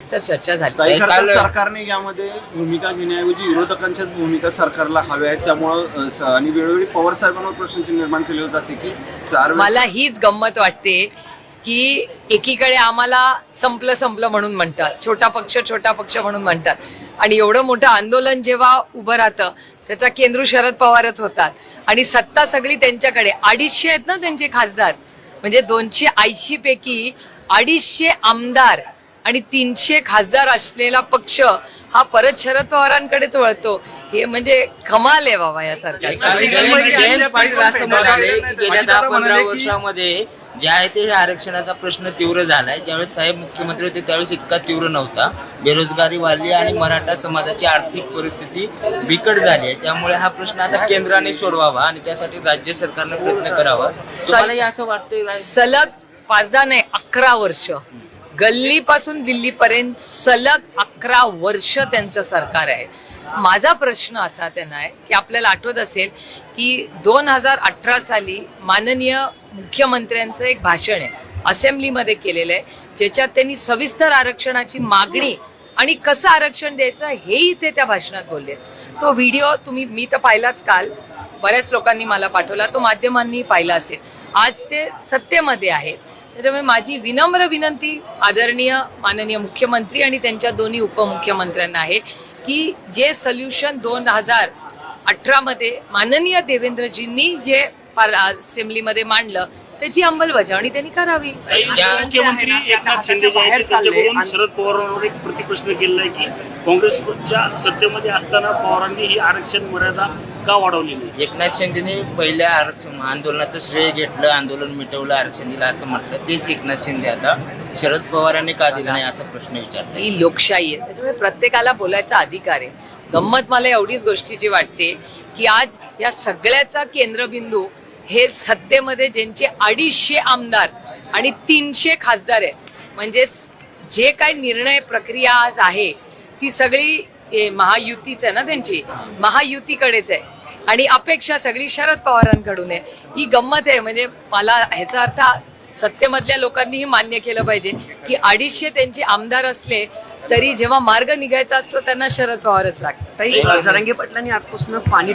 तर चर्चा झाली. काल- सरकारने यामध्ये भूमिका घेण्याऐवजी विरोधकांच्याच भूमिका सरकारला हव्या आहेत. त्यामुळं स- आणि वेळोवेळी पवार साहेबांवर प्रश्नांची निर्माण केले जाते की चार वेळेस- मला हीच गंमत वाटते की एकीकडे आम्हाला संपलं संपलं म्हणून म्हणतात. छोटा पक्ष छोटा पक्ष म्हणून म्हणतात. आणि एवढं मोठं आंदोलन जेव्हा उभं राहतं त्याचा केंद्र शरद पवारच होतात. आणि सत्ता सगळी त्यांच्याकडे. अडीचशे आहेत ना त्यांचे खासदार? म्हणजे दोनशे ऐंशी पैकी अडीचशे आमदार आणि तीनशे खासदार असलेला पक्ष हा परत शरद पवारांकडेच वळतो. हे म्हणजे कमाल आहे बाबा या पंधरा वर्षामध्ये जे आहे ते हे आरक्षणाचा प्रश्न तीव्र झालाय. ज्यावेळेस साहेब मुख्यमंत्री होते त्यावेळेस इतका तीव्र नव्हता. बेरोजगारी वाढली आणि मराठा समाजाची आर्थिक परिस्थिती बिकट झाली आहे. त्यामुळे हा प्रश्न आता केंद्राने सोडवावा आणि त्यासाठी राज्य सरकारने प्रयत्न करावा. असं वाटतंय? सलग पाच दहा नाही अकरा वर्ष. गल्लीपासून दिल्लीपर्यंत सलग अकरा वर्ष त्यांचं सरकार आहे. माझा प्रश्न असा त्यांना आहे की आपल्याला आठवत असेल की दोन हजार अठरा साली माननीय मुख्यमंत्र्यांचं एक भाषण आहे असेंब्लीमध्ये केलेलं आहे ज्याच्यात त्यांनी सविस्तर आरक्षणाची मागणी आणि कसं आरक्षण द्यायचं हेही ते त्या भाषणात बोलले. तो व्हिडिओ तुम्ही मी तर पाहिलाच काल. बऱ्याच लोकांनी मला पाठवला तो माध्यमांनी पाहिला असेल. आज ते सत्तेमध्ये आहेत त्याच्यामुळे माझी विनम्र विनंती आदरणीय माननीय मुख्यमंत्री आणि त्यांच्या दोन्ही उपमुख्यमंत्र्यांना आहे की जे सोल्युशन दोन हजार अठरामध्ये माननीय देवेंद्रजींनी जे पार- असेंब्लीमध्ये मांडलं त्याची अंमलबजावणी त्यांनी करावी. मुख्यमंत्री एकनाथ शिंदे जे आहेत त्यांच्याकडून शरद पवारांवर एक प्रतिप्रश्न केलेला आहे की काँग्रेसच्या सत्तेमध्ये असताना पवारांनी ही आरक्षण मर्यादा का वाढवली नाही? एकनाथ शिंदेने पहिल्या आरक्षण आंदोलनाचं श्रेय घेतलं आंदोलन मिटवलं आरक्षण दिलं असं म्हटलं. तेच एकनाथ शिंदे आता शरद पवारांनी का दिलं नाही असा प्रश्न विचारतात. ही लोकशाही आहे. त्याच्यामुळे प्रत्येकाला बोलायचा अधिकार आहे. गंमत मला एवढीच गोष्टीची वाटते की आज या सगळ्याचा केंद्रबिंदू हे सत्तेमध्ये ज्यांचे अडीचशे आमदार आणि तीनशे खासदार आहेत म्हणजे जे काही निर्णय प्रक्रिया आज आहे ती सगळी महायुतीच आहे ना त्यांची? महायुतीकडेच आहे. आणि अपेक्षा सगळी शरद पवारांकडून आहे. ही गंमत आहे म्हणजे मला ह्याचा अर्थ सत्तेमधल्या लोकांनीही मान्य केलं पाहिजे की अडीचशे त्यांचे आमदार असले तरी जेव्हा मार्ग निघायचा असतो त्यांना शरद पवारच लागतात. आजपासून पाणी